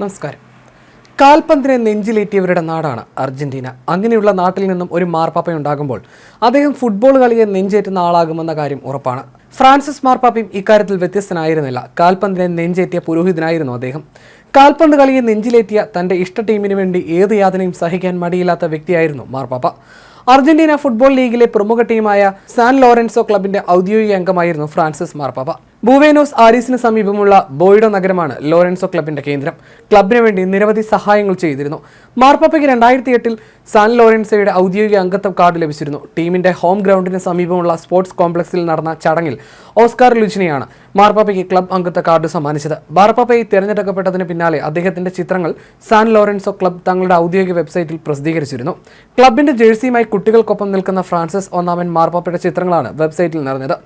നമസ്കാരം. കാൽപന്തിനെ നെഞ്ചിലേറ്റിയവരുടെ നാടാണ് അർജന്റീന. അങ്ങനെയുള്ള നാട്ടിൽ നിന്നും ഒരു മാർപ്പാപ്പ ഉണ്ടാകുമ്പോൾ അദ്ദേഹം ഫുട്ബോൾ കളിയെ നെഞ്ചേറ്റുന്ന ആളാകുമെന്ന കാര്യം ഉറപ്പാണ്. ഫ്രാൻസിസ് മാർപ്പാപ്പയും ഇക്കാര്യത്തിൽ വ്യത്യസ്തനായിരുന്നില്ല. കാൽപന്തിനെ നെഞ്ചേറ്റിയ പുരോഹിതനായിരുന്നു അദ്ദേഹം. കാൽപന്ത് കളിയെ നെഞ്ചിലേറ്റിയ തന്റെ ഇഷ്ട ടീമിന് വേണ്ടി ഏത് യാതനയും സഹിക്കാൻ മടിയില്ലാത്ത വ്യക്തിയായിരുന്നു മാർപ്പാപ്പ. അർജന്റീന ഫുട്ബോൾ ലീഗിലെ പ്രമുഖ ടീമായ സാൻ ലോറൻസോ ക്ലബിന്റെ ഔദ്യോഗിക അംഗമായിരുന്നു ഫ്രാൻസിസ് മാർപ്പാപ്പ. ബുവേനോസ് ആരീസിന് സമീപമുള്ള ബോയിഡോ നഗരമാണ് ലോറൻസോ ക്ലബിന്റെ കേന്ദ്രം. ക്ലബിന് വേണ്ടി നിരവധി സഹായങ്ങൾ ചെയ്തിരുന്നു. മാർപ്പാപ്പയ്ക്ക് രണ്ടായിരത്തി എട്ടിൽ സാൻ ലോറൻസോയുടെ ഔദ്യോഗിക അംഗത്വ കാർഡ് ലഭിച്ചിരുന്നു. ടീമിന്റെ ഹോം ഗ്രൗണ്ടിന് സമീപമുള്ള സ്പോർട്സ് കോംപ്ലക്സിൽ നടന്ന ചടങ്ങിൽ ഓസ്കാർ ലുജിനെയാണ് മാർപ്പാപ്പയ്ക്ക് ക്ലബ് അംഗത്വ കാർഡ് സമ്മാനിച്ചത്. മാർപ്പാപ്പയെ തിരഞ്ഞെടുക്കപ്പെട്ടതിന് പിന്നാലെ അദ്ദേഹത്തിന്റെ ചിത്രങ്ങൾ സാൻ ലോറൻസോ ക്ലബ് തങ്ങളുടെ ഔദ്യോഗിക വെബ്സൈറ്റിൽ പ്രസിദ്ധീകരിച്ചിരുന്നു. ക്ലബിന്റെ ജേഴ്സിയുമായി കുട്ടികൾക്കൊപ്പം നിൽക്കുന്ന ഫ്രാൻസിസ് ഒന്നാമൻ മാർപ്പാപ്പയുടെ ചിത്രങ്ങളാണ് വെബ്സൈറ്റിൽ നിറഞ്ഞത്.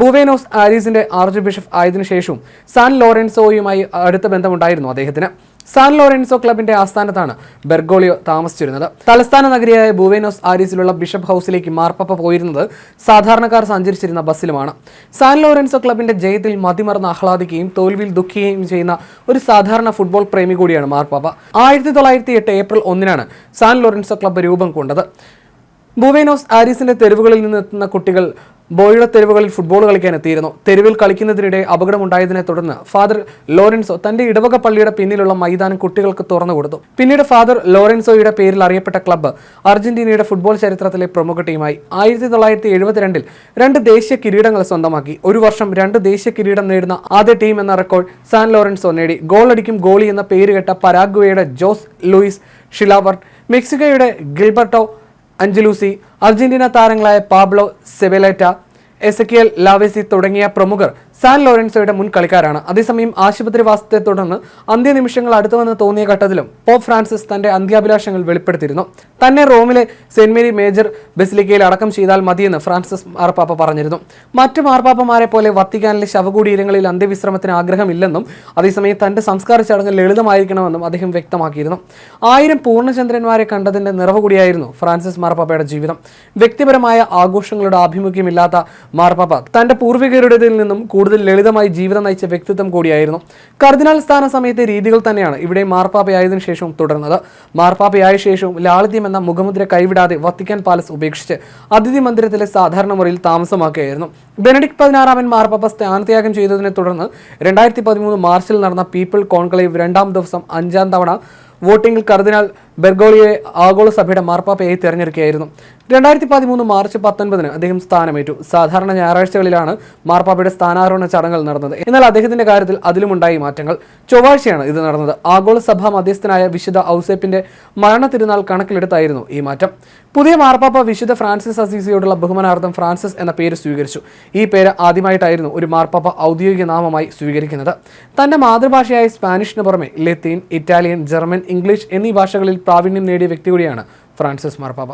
ബുവേനോസ് ആരീസിന്റെ ആർച്ച് ബിഷപ്പ് ആയതിനു ശേഷവും സാൻ ലോറൻസോയുമായി അടുത്ത ബന്ധമുണ്ടായിരുന്നു അദ്ദേഹത്തിന്. സാൻ ലോറൻസോ ക്ലബിന്റെ ആസ്ഥാനത്താണ് ബെർഗോളിയോ താമസിച്ചിരുന്നത്. തലസ്ഥാന നഗരിയായ ബുവേനോസ് ആരീസിലുള്ള ബിഷപ്പ് ഹൗസിലേക്ക് മാർപ്പപ്പ പോയിരുന്നത് സാധാരണക്കാർ സഞ്ചരിച്ചിരുന്ന ബസ്സിലുമാണ്. സാൻ ലോറൻസോ ക്ലബിന്റെ ജയത്തിൽ മതിമറന്ന് ആഹ്ലാദിക്കുകയും തോൽവിയിൽ ദുഃഖിക്കുകയും ചെയ്യുന്ന ഒരു സാധാരണ ഫുട്ബോൾ പ്രേമി കൂടിയാണ് മാർപ്പാപ്പ. ആയിരത്തി തൊള്ളായിരത്തി എട്ട് ഏപ്രിൽ ഒന്നിനാണ് സാൻ ലോറൻസോ ക്ലബ്ബ് രൂപം കൊണ്ടത്. ബുവേനോസ് ആരീസിന്റെ തെരുവുകളിൽ നിന്നെത്തുന്ന കുട്ടികൾ ബോയുടെ തെരുവുകളിൽ ഫുട്ബോൾ കളിക്കാൻ എത്തിയിരുന്നു. തെരുവിൽ കളിക്കുന്നതിനിടെ അപകടമുണ്ടായതിനെ തുടർന്ന് ഫാദർ ലോറൻസോ തന്റെ ഇടവക പള്ളിയുടെ പിന്നിലുള്ള മൈതാനം കുട്ടികൾക്ക് തുറന്നു കൊടുത്തു. പിന്നീട് ഫാദർ ലോറൻസോയുടെ പേരിൽ അറിയപ്പെട്ട ക്ലബ്ബ് അർജന്റീനയുടെ ഫുട്ബോൾ ചരിത്രത്തിലെ പ്രമുഖ ടീമായി ആയിരത്തി തൊള്ളായിരത്തി എഴുപത്തിരണ്ടിൽ രണ്ട് ദേശീയ കിരീടങ്ങൾ സ്വന്തമാക്കി. ഒരു വർഷം രണ്ട് ദേശീയ കിരീടം നേടുന്ന ആദ്യ ടീം എന്ന റെക്കോർഡ് സാൻ ലോറൻസോ നേടി. ഗോൾ അടിക്കും ഗോളി എന്ന പേരുകെട്ട പരാഗ്വയുടെ ജോസ് ലൂയിസ് ഷിലാവർട്ട് മെക്സിക്കോയുടെ ഗിൽബർട്ടോ അഞ്ചലൂസി അർജന്റീന താരങ്ങളായ പാബ്ലോ സെബെലേറ്റ എസക്കിയൽ ലാവേസി തുടങ്ങിയ പ്രമുഖർ സാൻ ലോറൻസോയുടെ മുൻ കളിക്കാരാണ്. അതേസമയം ആശുപത്രിവാസത്തെ തുടർന്ന് അന്ത്യനിമിഷങ്ങൾ അടുത്തുവെന്ന് തോന്നിയ ഘട്ടത്തിലും പോപ്പ് ഫ്രാൻസിസ് തന്റെ അന്ത്യാഭിലാഷങ്ങൾ വെളിപ്പെടുത്തിയിരുന്നു. തന്നെ റോമിലെ സെന്റ് മേരി മേജർ ബസിലിക്കയിൽ അടക്കം ചെയ്താൽ മതിയെന്ന് ഫ്രാൻസിസ് മാർപ്പാപ്പ പറഞ്ഞിരുന്നു. മറ്റു മാർപ്പാപ്പമാരെ പോലെ വത്തിക്കാനിലെ ശവകുടീരങ്ങളിൽ അന്ത്യവിശ്രമത്തിന് ആഗ്രഹമില്ലെന്നും അതേസമയം തന്റെ സംസ്കാര ചടങ്ങ് ലളിതമായിരിക്കണമെന്നും അദ്ദേഹം വ്യക്തമാക്കിയിരുന്നു. ആയിരം പൂർണചന്ദ്രന്മാരെ കണ്ടതിന്റെ നിറവ് കൂടിയായിരുന്നു ഫ്രാൻസിസ് മാർപ്പാപ്പയുടെ ജീവിതം. വ്യക്തിപരമായ ആഘോഷങ്ങളുടെ ആഭിമുഖ്യമില്ലാത്ത മാർപ്പാപ്പ തന്റെ പൂർവികരുടേതിൽ നിന്നും കൂടുതൽ ലളിതമായി ജീവിതം നയിച്ച വ്യക്തിത്വം കൂടിയായിരുന്നു. കർദിനാൾ സ്ഥാന സമയത്തെ രീതികൾ തന്നെയാണ് ഇവിടെ മാർപ്പാപ്പയായതിനു ശേഷവും തുടർന്നത്. മാർപ്പാപ്പയായ ശേഷവും ലാളിത്യം എന്ന മുഖമുദ്ര കൈവിടാതെ വത്തിക്കാൻ പാലസ് ഉപേക്ഷിച്ച് അതിഥി മന്ദിരത്തിലെ സാധാരണ മുറിയിൽ താമസമാക്കുകയായിരുന്നു ബെനഡിക്ട് പതിനാറാമൻ മാർപ്പാപ്പ സ്ഥാനത്യാഗം ചെയ്തതിനെ തുടർന്ന് രണ്ടായിരത്തി പതിമൂന്ന് മാർച്ചിൽ നടന്ന പീപ്പിൾ കോൺക്ലേവ് രണ്ടാം ദിവസം അഞ്ചാം തവണ വോട്ടിംഗിൽ കർദിനാൾ ബെർഗോളിയെ ആഗോള സഭയുടെ മാർപ്പാപ്പയായി തെരഞ്ഞെടുക്കുകയായിരുന്നു. രണ്ടായിരത്തി പതിമൂന്ന് മാർച്ച് പത്തൊൻപതിന് അദ്ദേഹം സ്ഥാനമേറ്റു. സാധാരണ ഞായറാഴ്ചകളിലാണ് മാർപ്പാപ്പയുടെ സ്ഥാനാരോഹണ ചടങ്ങുകൾ നടന്നത്. എന്നാൽ അദ്ദേഹത്തിന്റെ കാര്യത്തിൽ അതിലുമുണ്ടായി മാറ്റങ്ങൾ. ചൊവ്വാഴ്ചയാണ് ഇത് നടന്നത്. ആഗോള സഭാ മധ്യസ്ഥനായ വിശുദ്ധ ഔസേപ്പിന്റെ മരണ തിരുനാൾ കണക്കിലെടുത്തായിരുന്നു ഈ മാറ്റം. പുതിയ മാർപ്പാപ്പ വിശുദ്ധ ഫ്രാൻസിസ് അസീസിയോടുള്ള ബഹുമാനാർത്ഥം ഫ്രാൻസിസ് എന്ന പേര് സ്വീകരിച്ചു. ഈ പേര് ആദ്യമായിട്ടായിരുന്നു ഒരു മാർപ്പാപ്പ ഔദ്യോഗിക നാമമായി സ്വീകരിക്കുന്നത്. തന്റെ മാതൃഭാഷയായ സ്പാനിഷിന് പുറമെ ലത്തീൻ ഇറ്റാലിയൻ ജർമ്മൻ ഇംഗ്ലീഷ് എന്നീ ഭാഷകളിൽ പ്രാവീണ്യം നേടിയ വ്യക്തി കൂടിയാണ് ഫ്രാൻസിസ് മാർപ്പാപ്പ